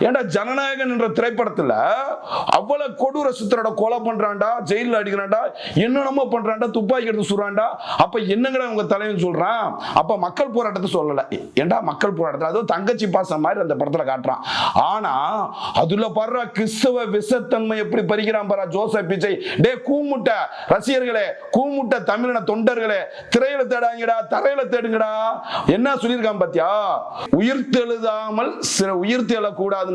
ஏண்டா ஜனநாயகன் என்ற திரைப்படத்துல அவ்வளவு கொடூர சுத்தரோட கொலை பண்றான்டா ஜெயில அடிக்கிறான்டா என்னென்னமோ பண்றான்டா துப்பாக்கி எடுத்து சுடுறான்டா. அப்ப என்னங்கடா உங்க தலைவன் சொல்றான்? அப்ப மக்கள் போராட்டத்தை சொல்லல. ஏன்டா மக்கள் போராட்டத்தை அதுவும் தங்கச்சி பாசம் மாதிரி அந்த படத்துல காட்டுறான். ஆனா அதுல படுற கிறிஸ்தவ விஷத்தன்மை எப்படி பறிக்கிறான் பாரா ஜோசப் பிச்சை டே கூமுட்ட. ரசிகர்களே கூமுட்ட தமிழின தொண்டர்களே திரையில தேடாங்கடா தரையில தேடுங்கடா. என்ன சொல்லியிருக்கான் பாத்தியா? உயிர் தெழுதாமல்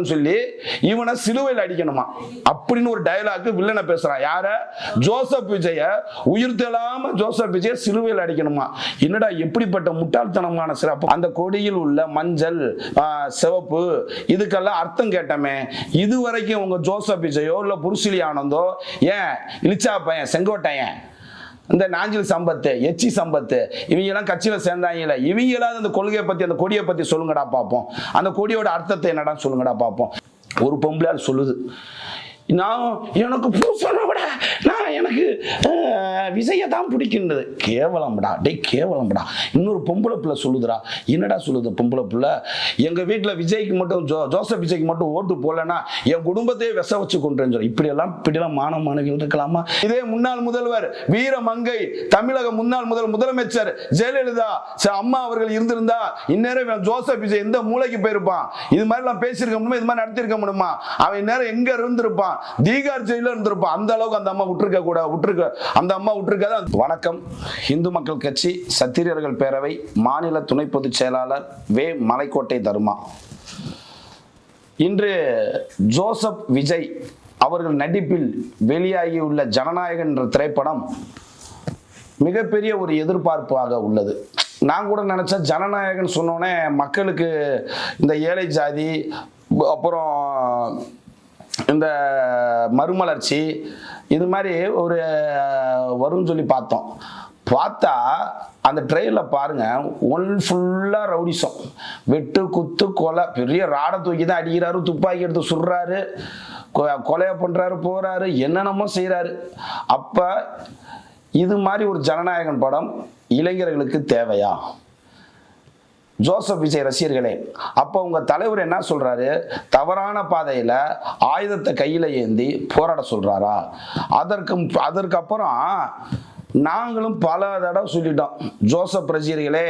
சொல்லி இவனை சிலுவையில் அடிக்கணுமா? அப்படின்னு ஒரு டயலாக் வில்லனை பேசுறான். யார? ஜோசப் விஜய. உயிர் தெல்லாம ஜோசப் விஜய சிலுவையில் அடிக்கணுமா? என்னடா எப்படிப்பட்ட முட்டாள்தனமான சிறப்பு? அந்த கொடியில் உள்ள மஞ்சள் சிவப்பு இதுக்கெல்லாம் அர்த்தம் கேட்டமே. இது வரைக்கும் உங்க ஜோசப் விஜயோ இல்ல புருசிலி ஆனந்தோ ஏன் இலிச்சா பையன் செங்கோட்டையன்? இந்த நாஞ்சில் சம்பத்து எச்சி சம்பத்து இவங்க எல்லாம் கட்சியில சேர்ந்தாங்கல்ல இவங்க எல்லாம் அந்த கொள்கையை பத்தி அந்த கொடியை பத்தி சொல்லுங்கடா பார்ப்போம் அந்த கொடியோட அர்த்தத்தை என்னடா சொல்லுங்கடா பார்ப்போம் ஒரு பொம்பளையால் சொல்லுது. நான் எனக்கு பூசனை விட நான் எனக்கு விஜயை தான் பிடிக்கின்றது. கேவலம்டா டேய் கேவலம்டா. இன்னொரு பொம்பளை பிள்ளை சொல்லுதுடா. என்னடா சொல்லுது பொம்பளை பிள்ளை? எங்க வீட்டில் விஜய்க்கு மட்டும் ஜோ ஜோசப் விஜய்க்கு மட்டும் ஓட்டு போடலன்னா என் குடும்பத்தையே விஷ வச்சு கொண்டு சொல்லி. இப்படியெல்லாம் இப்படிலாம் மாணவ மாணவிகள் இருக்கலாமா இதே முன்னாள் முதல்வர் வீரமங்கை தமிழக முன்னாள் முதல் முதலமைச்சர் ஜெயலலிதா அம்மா அவர்கள் இருந்திருந்தா இந்நேரம் ஜோசப் விஜய் எந்த மூளைக்கு போயிருப்பான்? இது மாதிரிலாம் பேசியிருக்க முடியுமா? இது மாதிரி நடத்தியிருக்க முடியுமா? அவன் இந்நேரம் எங்க இருந்திருப்பான்? தீகார் ஜெயில இருந்திருப்பான். அந்த அளவுக்கு அந்த அம்மா விட்டுருக்க கூட விட்டுருக்க அந்த அம்மா விட்டுருக்காத? வணக்கம். இந்து மக்கள் கட்சி சத்திரியர்கள் பேரவை மாநில துணை பொதுச் செயலாளர் வே. மலைக்கோட்டை தர்மா. இன்று ஜோசப் விஜய் அவர்கள் நடிப்பில் வெளியாகியுள்ள ஜனநாயகன் என்ற திரைப்படம் மிகப்பெரிய ஒரு எதிர்பார்ப்பாக உள்ளது. நான் கூட நினச்சேன் ஜனநாயகன் சொன்னோன்னே மக்களுக்கு இந்த ஏழை ஜாதி அப்புறம் இந்த மறுமலர்ச்சி இது மாதிரி ஒரு வரும்னு சொல்லி பார்த்தோம். பார்த்தா அந்த ட்ரெயினில் பாருங்கள் ஒன் ஃபுல்லாக ரவுடிசம் வெட்டு குத்து கொலை பெரிய ராடை தூக்கி தான் அடிக்கிறாரு துப்பாக்கி எடுத்து சுடுறாரு கொ- கொலையை பண்ணுறாரு போகிறாரு என்னென்னமோ செய்கிறாரு அப்போ இது மாதிரி ஒரு ஜனநாயகன் படம் இளைஞர்களுக்கு தேவையா? ஜோசப் விஜய் ரசிகர்களே அப்போ உங்கள் தலைவர் என்ன சொல்கிறாரு தவறான பாதையில் ஆயுதத்தை கையில் ஏந்தி போராட சொல்கிறாரா அதற்கு அதற்கப்புறம் நாங்களும் பல தடவை சொல்லிட்டோம். ஜோசப் ரசிகர்களே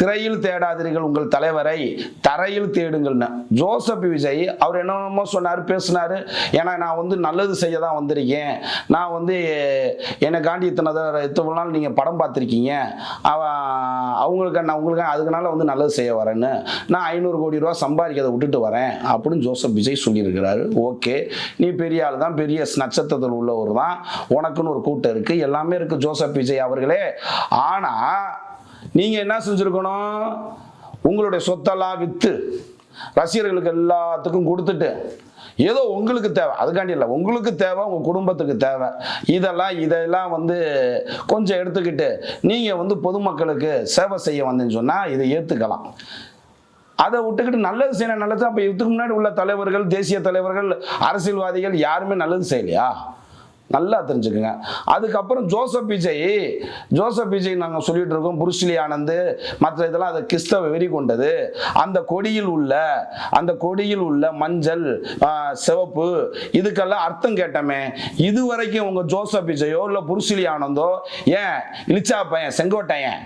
திரையில் தேடாதீர்கள் உங்கள் தலைவரை தரையில் தேடுங்கள்னு. ஜோசப் விஜய் அவர் என்னென்னமோ சொன்னார் பேசினார். ஏன்னா நான் வந்து நல்லது செய்ய தான் வந்திருக்கேன். நான் வந்து எனக்காண்டி இத்தனை தடவை இத்தனை நாள் நீங்கள் படம் பார்த்துருக்கீங்க. அவங்களுக்கு நான் உங்களுக்கு அதுக்குனால வந்து நல்லது செய்ய வரேன்னு. நான் ஐநூறு கோடி ரூபா சம்பாதிக்கிறதை விட்டுட்டு வரேன் அப்படின்னு ஜோசப் விஜய் சொல்லியிருக்கிறாரு. ஓகே நீ பெரிய ஆள் தான் பெரிய நட்சத்திரத்தில் உள்ளவர் தான் உனக்குன்னு ஒரு கூட்டம் இருக்குது எல்லாமே இருக்குது ஜோசப் விஜய் அவர்களே ஆனால் நீங்கள் என்ன செஞ்சுருக்கணும்? உங்களுடைய சொத்தெல்லாம் விற்று ரசிகர்களுக்கு எல்லாத்துக்கும் கொடுத்துட்டு ஏதோ உங்களுக்கு தேவை. அதுக்காண்டி இல்லை உங்களுக்கு தேவை உங்கள் குடும்பத்துக்கு தேவை. இதெல்லாம் இதெல்லாம் வந்து கொஞ்சம் எடுத்துக்கிட்டு நீங்கள் வந்து பொதுமக்களுக்கு சேவை செய்ய வந்தேன்னு சொன்னால் இதை ஏற்றுக்கலாம் அதை விட்டுக்கிட்டு நல்லது செய்யணும் நல்லது அப்போ இதுக்கு முன்னாடி உள்ள தலைவர்கள் தேசிய தலைவர்கள் அரசியல்வாதிகள் யாருமே நல்லது செய்யலையா? நல்லா தெரிஞ்சுக்கோங்க. அதுக்கப்புறம் ஜோசப் விஜய் ஜோசப் விஜய் நாங்கள் சொல்லிட்டு இருக்கோம் புருஷ்லி ஆனந்து மற்ற இதெல்லாம் அதை கிறிஸ்தவ வெறி கொண்டது. அந்த கொடியில் உள்ள அந்த கொடியில் உள்ள மஞ்சள் சிவப்பு இதுக்கெல்லாம் அர்த்தம் கேட்டமே இது வரைக்கும் உங்கள் ஜோசப் விஜயோ இல்லை புருஷ்லி ஆனந்தோ ஏன் இலிச்சா பையன் செங்கோட்டையன்?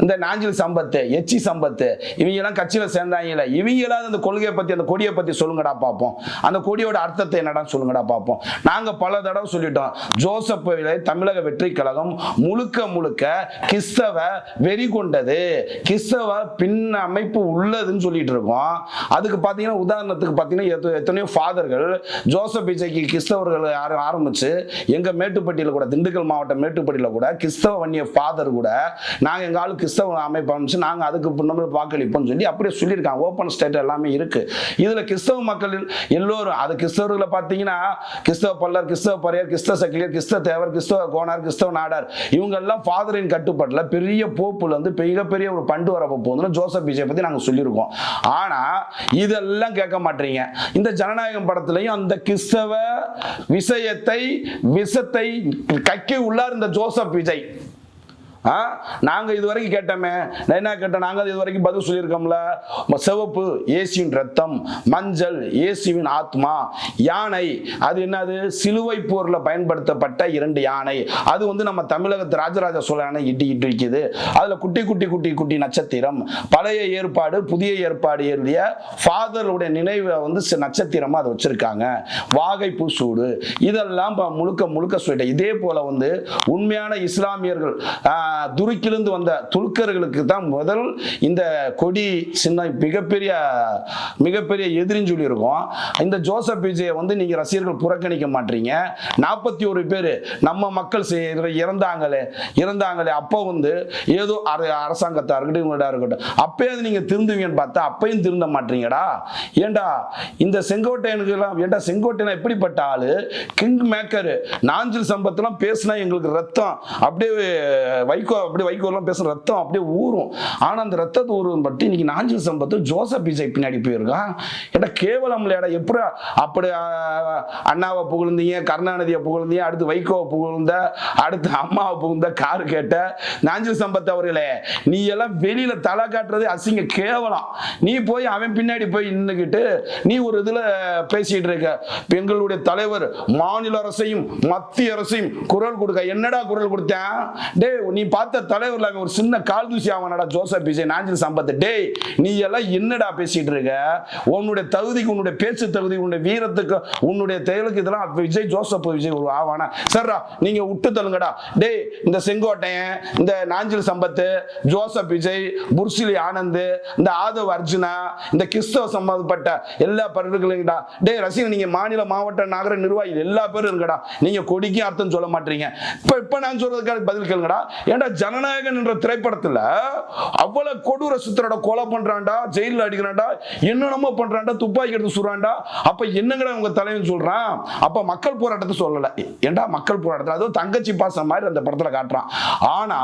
இந்த நாஞ்சில் சம்பத்து எச்சி சம்பத்து இவங்கெல்லாம் கட்சியில் சேர்ந்தாங்கல்ல இவங்களாவது அந்த கொள்கையை பற்றி அந்த கொடியை பற்றி சொல்லுங்கடா பார்ப்போம் அந்த கொடியோட அர்த்தத்தை என்னடா சொல்லுங்கடா பார்ப்போம் நாங்கள் பல தடவை சொல்லிட்டோம் ஜோசப் தமிழக வெற்றி கழகம் முழுக்க முழுக்க கிறிஸ்தவ வெறி கொண்டது கிறிஸ்தவ பின் அமைப்பு உள்ளதுன்னு சொல்லிட்டு இருக்கோம். அதுக்கு பார்த்தீங்கன்னா உதாரணத்துக்கு பார்த்தீங்கன்னா எத்தனையோ ஃபாதர்கள் ஜோசப் விஜய்க்கு கிறிஸ்தவர்கள் ஆர- ஆரம்பிச்சு எங்கள் மேட்டுப்பட்டியில் கூட திண்டுக்கல் மாவட்டம் மேட்டுப்பட்டியில் கூட கிறிஸ்தவ வன்னிய ஃபாதர் கூட நாங்கள் எங்கள் ஆளுக்கு கிறிஸ்தவ அமைப்பு அமைச்சு நாங்கள் அதுக்கு நம்ம வாக்களிப்போம்னு சொல்லி அப்படியே சொல்லியிருக்காங்க. ஓப்பன் ஸ்டேட் எல்லாமே இருக்கு. இதில் கிறிஸ்தவ மக்கள் எல்லோரும் அது கிறிஸ்தவர்களை பார்த்தீங்கன்னா கிறிஸ்தவ பல்லர் கிறிஸ்தவ பரையர் கிறிஸ்தவ சக்கிலியர் கிறிஸ்தவ தேவர் கிறிஸ்தவ கோனார் கிறிஸ்தவ நாடார் இவங்க எல்லாம் ஃபாதரின் கட்டுப்பாட்டில் பெரிய போப்புல இருந்து மிகப்பெரிய ஒரு பண்டு வரப்போ போகுதுன்னு ஜோசப் விஜய் பற்றி நாங்கள் சொல்லியிருக்கோம். ஆனால் இதெல்லாம் கேட்க மாட்டீங்க. இந்த ஜனநாயகம் படத்துலையும் அந்த கிறிஸ்தவ விஷயத்தை விஷத்தை கக்கி உள்ளார் இந்த ஜோசப் விஜய். ஆ? நாங்கள் இது வரைக்கும் கேட்டோமே. நான் என்ன கேட்டேன்? நாங்கள் இது வரைக்கும் பதில் சொல்லியிருக்கோம்ல. சிவப்பு இயேசுவின் ரத்தம் மஞ்சள் இயேசுவின் ஆத்மா யானை. அது என்னது? சிலுவை போரில் பயன்படுத்தப்பட்ட இரண்டு யானை. அது வந்து நம்ம தமிழகத்து ராஜராஜ சோழ யானை இட்டி இட்டு இருக்குது. அதில் குட்டி குட்டி குட்டி குட்டி நட்சத்திரம். பழைய ஏற்பாடு புதிய ஏற்பாடு எழுதிய ஃபாதருடைய நினைவை வந்து நட்சத்திரமாக அதை வச்சுருக்காங்க. வாகை பூசூடு. இதெல்லாம் ப- முழுக்க முழுக்க சொல்லிட்டேன். இதே போல் வந்து உண்மையான இஸ்லாமியர்கள் துருக்கிலிருந்து வந்த துருக்கர்களுக்கு தான் முதல் இந்த கொடி சின்ன மிகப்பெரிய மிகப்பெரிய எதிரின்னு சொல்லியிருக்கோம். இந்த ஜோசப் விஜயை வந்து நீங்க ரசிகர்கள் புறக்கணிக்க மாட்டீங்க. நாற்பத்தி ஒரு பேர் நம்ம மக்கள் செய்ய- இறந்தாங்களே இறந்தாங்களே அப்போ வந்து ஏதோ அர- அரசாங்கத்தா இருக்கட்டும் இவங்கள்டா இருக்கட்டும் அப்பயே நீங்க திருந்துவீங்கன்னு பார்த்தா அப்பையும் திருந்த மாட்டீங்கடா. ஏண்டா இந்த செங்கோட்டையனுக்கு எல்லாம் ஏண்டா செங்கோட்டையன் எப்படிப்பட்ட ஆளு? கிங் மேக்கர் நாஞ்சில் சம்பத்தெல்லாம் பேசினா எங்களுக்கு ரத்தம் அப்படியே வைகோ அப்படியே வைகோலாம் பேசுகிற ரத்தம் அப்படியே ஊறும். ஆனால் அந்த ரத்தத்தை ஊறுவன் பற்றி இன்னைக்கு நாஞ்சில் சம்பத்து ஜோசப் விஜய் பின்னாடி போயிருக்கான் ஏடா கேவலம் இல்லையாடா எப்படி அப்படி அண்ணாவை புகழ்ந்தீங்க கருணாநிதியை புகழ்ந்தீங்க அடுத்து வைகோவை புகழ்ந்த அடுத்து அம்மாவை புகழ்ந்த கார் கேட்ட நாஞ்சில் சம்பத் அவர்களே நீ எல்லாம் வெளியில தலை காட்டுறது அசிங்க கேவலம். நீ போய் அவன் பின்னாடி போய் நின்றுக்கிட்டு நீ ஒரு இதுல பேசிட்டு இருக்க. எங்களுடைய தலைவர் மாநில அரசையும் மத்திய அரசையும் குரல் கொடுக்க. என்னடா குரல் கொடுத்தேன்? டேய் நீ பார்த்த தலைவர்ல ஒரு சின்ன கால் தூசி அவனடா ஜோசப் விஜய் நாஞ்சில் சம்பத்து. டேய் நீ எல்லாம் என்னடா பேசிட்டு இருக்க? உன்னுடைய தகுதிக்கு உன்னுடைய பேச்சு தகுதி உன்னுடைய வீரத்துக்கு உன்னுடைய செயலுக்கு இதெல்லாம் விஜய் ஜோசப் விஜய் ஒரு ஆவானா? சரிடா நீங்க விட்டு தள்ளுங்கடா. டேய் இந்த செங்கோட்டையன் இந்த நாஞ்சில் சம்பத்து ஜோசப் விஜய் புர்சிலி ஆனந்த் இந்த ஆதவ் அர்ஜுனா இந்த கிறிஸ்தவ சம்பந்தப்பட்ட எல்லா பருவங்களைங்கடா டேய் ரசிகன் நீங்க மாநில மாவட்ட நகர நிர்வாகிகள் எல்லா பேரும் இருக்கடா நீங்க கொடிக்கும் அர்த்தம் சொல்ல மாட்டீங்க. இப்ப இப்ப நான் சொல்றதுக்காக பதில் கேளுங்கடா. ஏண்டா ஜனநாயகன் என்ற திரைப்படத்துல அவ்வளவு கொடூர சுத்தரோட கொலை பண்றான்டா ஜெயில அடிக்கிறான்டா என்னென்னமோ பண்றான்டா துப்பாக்கி எடுத்து சுடுறான்டா. அப்ப என்னங்கடா உங்க தலைவன் சொல்றான்? அப்ப மக்கள் போராட்டத்தை சொல்லல. ஏன்டா மக்கள் போராட்டத்தில்? அதுவும் தங்கச்சி பாசம் மாதிரி அந்த படத்துல காட்டுறான். ஆனா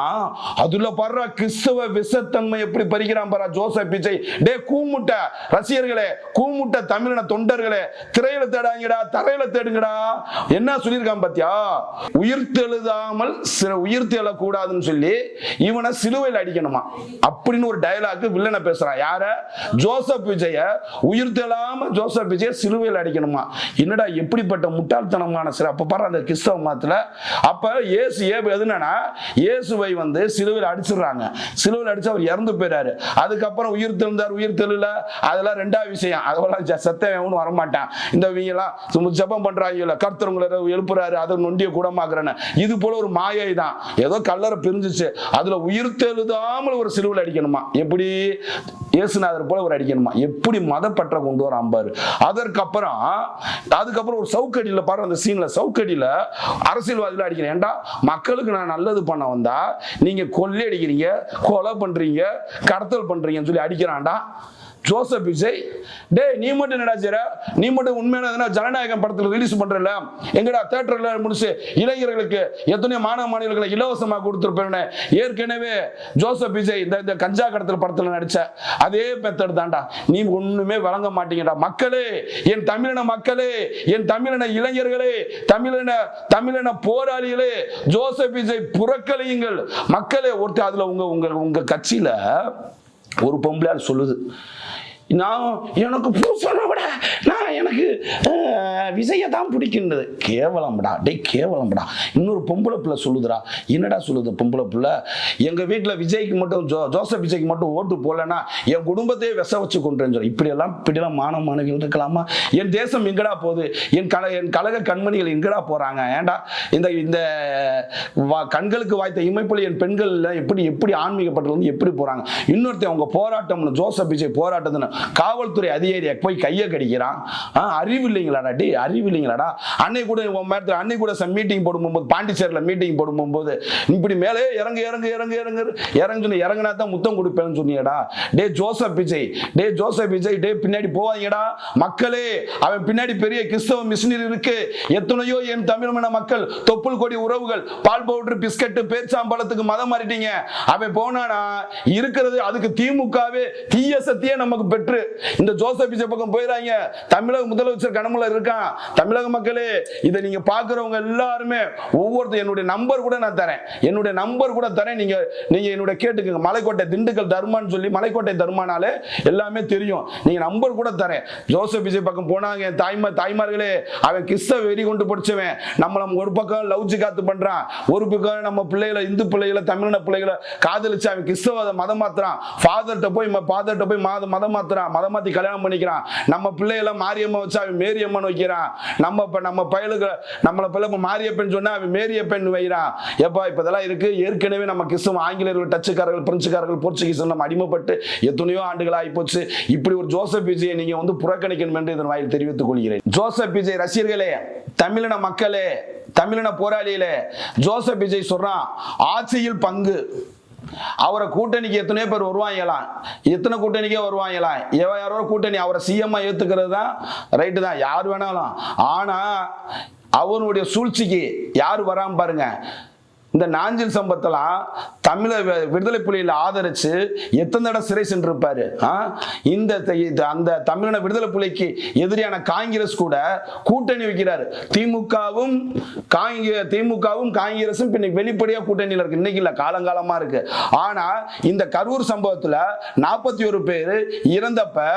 அதுல படுற கிறிஸ்தவ விஷத்தன்மை எப்படி பறிக்கிறான் பாரா ஜோசப் பிச்சை டே கூமுட்ட ரசிகர்களே கூமுட்ட தமிழின தொண்டர்களே திரையில தேடாங்கடா தரையில தேடுங்கடா. என்ன சொல்லியிருக்கான் பாத்தியா? உயிர் உயிர்த்தெழக்கூடாதுன்னு சொல்லி இவனை சிலுவையில் அடிக்கணுமா? அப்படின்னு ஒரு டயலாக் வில்லனை பேசுறான். யார? ஜோசப் விஜய. உயிர் தெல்லாம ஜோசப் விஜய சிலுவையில் அடிக்கணுமா? என்னடா எப்படிப்பட்ட முட்டாள்தனமான சில? அப்ப பாரு அந்த கிறிஸ்தவ மதத்துல. அப்ப இயேசு ஏ எதுனா இயேசுவை வந்து சிலுவையில் அடிச்சிடுறாங்க. சிலுவையில் அடிச்சு அவர் இறந்து போயிறாரு. அதுக்கப்புறம் உயிர் தெழுந்தார் உயிர் தெழுல. அதெல்லாம் ரெண்டாவது விஷயம். அதெல்லாம் சத்தவன் வரமாட்டான். இந்த வீங்கெல்லாம் சும்மா ஜெபம் கர்த்தர் உங்களை எழுப்புறாரு அதை நொண்டிய குணமாக்குறேன்னு இது போல ஒரு மாயை தான் ஏதோ கல்லறை பிரிஞ்சிச்சு அதுல உயிர் தெழுதாமல் ஒரு சிலுவில் அடிக்கணுமா? எப்படி? இயேசுநாதர் போல ஒரு அடிக்கணுமா? எப்படி மதப்பற்ற கொண்டு வரான் பாரு. அதற்கப்புறம் அதுக்கப்புறம் ஒரு சவுக்கடியில் பாரு அந்த சீன்ல சவுக்கடியில அரசியல்வாதிகள் அடிக்கிறேன். ஏன்டா மக்களுக்கு நான் நல்லது பண்ண வந்தா நீங்க கொள்ளை அடிக்கிறீங்க கொலை பண்றீங்க கடத்தல் பண்றீங்கன்னு சொல்லி அடிக்கிறான்டா. ஜோசப் விஜய் டேய் நீ மட்டும் என்னடா செய்ற? நீ மட்டும் உண்மையான ஜனநாயகம் படத்தில் ரிலீஸ் பண்றல எங்கடா தேட்டரில் முடிச்சு இளைஞர்களுக்கு எத்தனையோ மாணவ மாணவர்களை இலவசமாக கொடுத்துருப்பேன். ஏற்கனவே ஜோசப் விஜய் இந்த இந்த கஞ்சா கடத்தல் படத்தில் நடிச்ச அதே மெத்தட் தான்டா. நீ ஒண்ணுமே வழங்க மாட்டீங்கடா. மக்களே என் தமிழின மக்களே என் தமிழின இளைஞர்களே தமிழின தமிழின போராளிகளே ஜோசப் விஜய் புறக்கலையுங்கள் மக்களே ஒருத்தர் அதுல உங்க உங்க உங்க கட்சியில ஒரு பொம்பளையார் சொல்லுது. நான் எனக்கு பூசனை விட நான் எனக்கு விசையை தான் பிடிக்கின்றது. கேவலம்டா டேய் கேவலம்டா. இன்னொரு பொம்பளை பிள்ளை சொல்லுதுடா. என்னடா சொல்லுது பொம்பளை பிள்ளை? எங்கள் வீட்டில் விஜய்க்கு மட்டும் ஜோ ஜோசப் விஜய்க்கு மட்டும் ஓட்டு போடலன்னா என் குடும்பத்தையே விஷ வச்சு கொண்டுறேன்னு சொல்லி. இப்படியெல்லாம் இப்படிலாம் மாணவ மாணவிகள் இருக்கலாமா? என் தேசம் எங்கடா போகுது? என் கல என் கழக கண்மணிகள் எங்கடா போகிறாங்க ஏன்டா இந்த இந்த வா- கண்களுக்கு வாய்த்த இமைப்பில் என் பெண்கள் எப்படி எப்படி ஆன்மீகப்பட்டது வந்து எப்படி போகிறாங்க இன்னொருத்தன் அவங்க போராட்டம்னு ஜோசப் விஜய் போராட்டத்துன்னு காவல்துறை அதிகாரியை போய் கையை கடிக்கிறான். அறிவு இல்லைங்களாடா டே அறிவு இல்லைங்களாடா. அன்னை கூட உன் மேரத்தில் அன்னை கூட மீட்டிங் போடும்போது பாண்டிச்சேரியில் மீட்டிங் போடும்போது இப்படி மேலே இறங்கு இறங்கு இறங்கு இறங்கு இறங்குன்னு இறங்கினா இறங்குனா தான் முத்தம் கொடுப்பேன்னு சொன்னியடா. டே ஜோசப் விஜய் டே ஜோசப் விஜய் டே பின்னாடி போவாங்கடா மக்களே அவன் பின்னாடி பெரிய கிறிஸ்தவ மிஷினரி இருக்கு. எத்தனையோ என் தமிழ்மன மக்கள் தொப்புள் கொடி உறவுகள் பால் பவுடர் பிஸ்கட் பேச்சாம்பழத்துக்கு மதம் மாறிட்டீங்க. அவன் போனானா இருக்கிறது அதுக்கு திமுகவே தீய சத்தியே நமக்கு பெற்று வெற்று இந்த ஜோசப் விஜய் பக்கம் போயிடாங்க தமிழக முதலமைச்சர் கனமுல இருக்கான். தமிழக மக்களே இதை நீங்க பாக்குறவங்க எல்லாருமே ஒவ்வொருத்தர் என்னுடைய நம்பர் கூட நான் தரேன். என்னுடைய நம்பர் கூட தரேன். நீங்க நீங்க என்னுடைய கேட்டுக்கங்க. மலைக்கோட்டை திண்டுக்கல் தர்மான்னு சொல்லி மலைக்கோட்டை தர்மானாலே எல்லாமே தெரியும். நீங்க நம்பர் கூட தரேன். ஜோசப் விஜய் பக்கம் போனாங்க. தாய்மா தாய்மார்களே அவன் கிறிஸ்தவ வெறி கொண்டு படிச்சவன். நம்மள ஒரு பக்கம் லவ்ஜி காத்து பண்றான். ஒரு பக்கம் நம்ம பிள்ளைகளை இந்து பிள்ளைகளை தமிழின பிள்ளைகளை காதலிச்சு அவன் கிறிஸ்தவ மதம் மாத்துறான். ஃபாதர்கிட்ட போய் ஃபாதர்கிட்ட போய் மத மதம் மாத்துறான். மதம் மாத்தி கல்யாணம் பண்ணிக்கிறான். நம்ம பிள்ளைகளை மாரியம்மா வச்சு அவன் மேரியம்மன் வைக்கிறான். நம்ம இப்ப நம்ம பயலுக்கு நம்மளை பிள்ளை இப்ப மாரியப்பன் சொன்னா அவன் மேரியப்பன் வைக்கிறான். எப்பா இப்ப இதெல்லாம் இருக்கு. ஏற்கனவே நம்ம கிறிஸ்தவ ஆங்கிலேயர்கள் டச்சுக்காரர்கள் பிரெஞ்சுக்காரர்கள் போர்ச்சுகீஸ் நம்ம அடிமைப்பட்டு எத்தனையோ ஆண்டுகள் ஆகிப்போச்சு. இப்படி ஒரு ஜோசப் விஜயை நீங்க வந்து புறக்கணிக்கணும் என்று இதன் வாயில் தெரிவித்துக் கொள்கிறேன். ஜோசப் விஜய் ரசிகர்களே தமிழின மக்களே தமிழின போராளிகளே ஜோசப் விஜய் சொல்றான் ஆட்சியில் பங்கு. அவரை கூட்டணிக்கு எத்தனையோ பேர் வருவாங்களாம். எத்தனை கூட்டணிக்கே வருவாங்களாம். எவ யாரோ கூட்டணி அவரை சிஎம்மா ஏற்றுக்கிறது தான் ரைட்டு தான். யார் வேணாலும். ஆனால் அவனுடைய சூழ்ச்சிக்கு யார் வராமல் பாருங்கள் இந்த நாஞ்சில் சம்பத்தெல்லாம் தமிழ விடுதலை புலிகளை ஆதரிச்சு எத்தனை தடவை சிறை சென்றிருப்பாரு ஆ? இந்த த- அந்த தமிழின விடுதலை புலிக்கு எதிரியான காங்கிரஸ் கூட கூட்டணி வைக்கிறாரு. திமுகவும் காங்கிர திமுகவும் காங்கிரஸும் பின்ன வெளிப்படையா கூட்டணியில் இருக்கு. இன்னைக்கு இல்ல காலங்காலமா இருக்கு. ஆனா இந்த கரூர் சம்பவத்துல நாற்பத்தி ஒரு பேர் இறந்தப்ப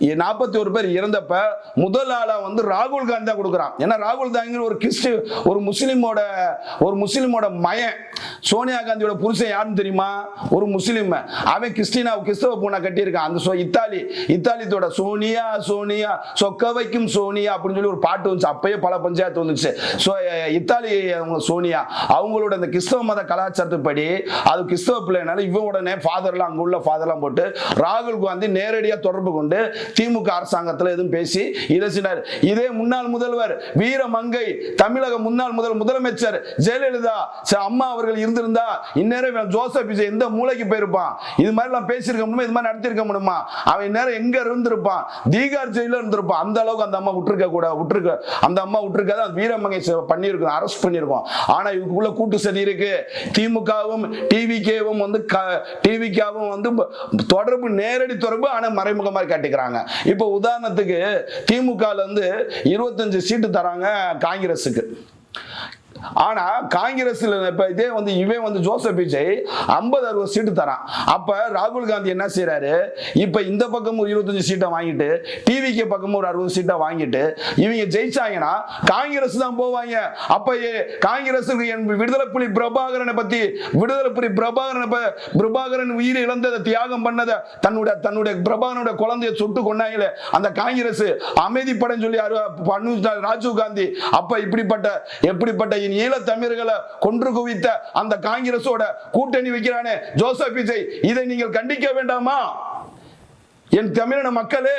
நாற்பத்தி ஒரு பேர் இறந்தப்ப முதல் ஆளா வந்து ராகுல் காந்தி தான் கொடுக்குறான். ஏன்னா ராகுல் காந்தி ஒரு கிறிஸ்டி ஒரு முஸ்லிமோட ஒரு முஸ்லிமோட பையன். சோனியா காந்தியோட புருஷன் யாருன்னு தெரியுமா? ஒரு முஸ்லீம். அவன் கிறிஸ்டினா கிறிஸ்தவ பூனை கட்டியிருக்கான். அந்த சோ இத்தாலி. இத்தாலியத்தோட சோனியா சோனியா சொக்க வைக்கும் சோனியா அப்படின்னு சொல்லி ஒரு பாட்டு வந்துச்சு. அப்பயே பல பஞ்சாயத்து வந்துச்சு. ஸோ இத்தாலி அவங்க சோனியா அவங்களோட அந்த கிறிஸ்தவ மத கலாச்சாரத்துப்படி அது கிறிஸ்தவ பிள்ளைனால இவன் உடனே ஃபாதர்லாம் அங்கே உள்ள ஃபாதர்லாம் போட்டு ராகுல் காந்தி நேரடியாக தொடர்பு கொண்டு திமுக அரசாங்கத்தில் எதுவும் பேசி இதை இதே முன்னாள் முதல்வர் வீரமங்கை தமிழக முன்னாள் முதல் முதலமைச்சர் ஜெயலலிதா அம்மா அவர்கள் இருந்திருந்தா இந்நேரம் ஜோசப் விஜய் எந்த மூளைக்கு போயிருப்பான்? இது மாதிரி எல்லாம் பேசியிருக்க முடியுமா? இது மாதிரி நடத்திருக்க முடியுமா? அவன் இந்நேரம் எங்க இருந்திருப்பான்? தீகார் ஜெயில இருந்திருப்பான். அந்த அளவுக்கு அந்த அம்மா விட்டுருக்க கூட விட்டுருக்க அந்த அம்மா விட்டுருக்காது அந்த வீரமங்கை பண்ணியிருக்கோம் அரெஸ்ட் பண்ணியிருக்கோம். ஆனா இதுக்குள்ள கூட்டு சதி இருக்கு. திமுகவும் டிவிகேவும் வந்து டிவிக்காவும் வந்து தொடர்பு நேரடி தொடர்பு ஆனா மறைமுகமாக காட்டிக்கிறாங்க. இப்போ உதாரணத்துக்கு திமுக வந்து இருபத்தஞ்சு சீட்டு தராங்க காங்கிரஸுக்கு. ஆனா காங்கிரஸ்ல இதே வந்து இவன் வந்து ஜோசப் விஜய் ஐம்பது அறுபது சீட்டு தரான். அப்ப ராகுல் காந்தி என்ன செய்யறாரு இப்ப இந்த பக்கம் ஒரு இருபத்தஞ்சு சீட்டை வாங்கிட்டு டிவிக்கு பக்கம் ஒரு அறுபது சீட்டை வாங்கிட்டு இவங்க ஜெயிச்சாங்கன்னா காங்கிரஸ் தான் போவாங்க. அப்ப காங்கிரஸ் என் விடுதலை புலி பிரபாகரனை பத்தி விடுதலை புலி பிரபாகரன் பிரபாகரன் உயிர் இழந்ததை தியாகம் பண்ணதை தன்னுடைய தன்னுடைய பிரபாகரனுடைய குழந்தைய சுட்டு கொண்டாங்களே அந்த காங்கிரஸ் படம் சொல்லி அரு- ராஜீவ் காந்தி அப்ப இப்படிப்பட்ட எப்படிப்பட்ட என் ஈழத் தமிழர்களை கொன்று குவித்த அந்த காங்கிரஸோட கூட்டணி வைக்கிறானே ஜோசப் விஜய் இதை நீங்கள் கண்டிக்க வேண்டாமா? என் தமிழின மக்களே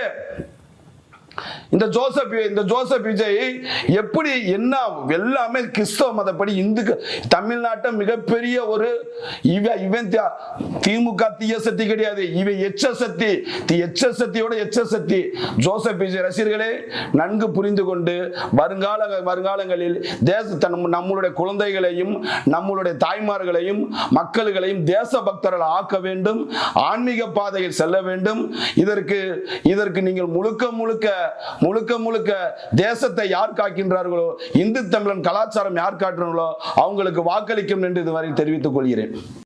இந்த ஜோசப் இந்த ஜோசப் விஜய் எப்படி என்ன எல்லாமே கிறிஸ்தவ மதப்படி இந்துக்கு தமிழ்நாட்டை மிகப்பெரிய ஒரு இவ இவன் திமுக தீய சக்தி கிடையாது. இவன் எச்ச சக்தி தி- எச்ச சக்தியோட எச்ச சக்தி. ஜோசப் விஜய் ரசிகர்களே நன்கு புரிந்து கொண்டு வருங்கால வருங்காலங்களில் தேச தன் நம்மளுடைய குழந்தைகளையும் நம்மளுடைய தாய்மார்களையும் மக்கள்களையும் தேச பக்தர்கள் ஆக்க வேண்டும். ஆன்மீக பாதையில் செல்ல வேண்டும். இதற்கு இதற்கு நீங்கள் முழுக்க முழுக்க முழுக்க முழுக்க தேசத்தை யார் காக்கின்றார்களோ இந்து தமிழன் கலாச்சாரம் யார் காட்டுறாங்களோ அவங்களுக்கு வாக்களிக்கும் என்று இதுவரை தெரிவித்துக் கொள்கிறேன்.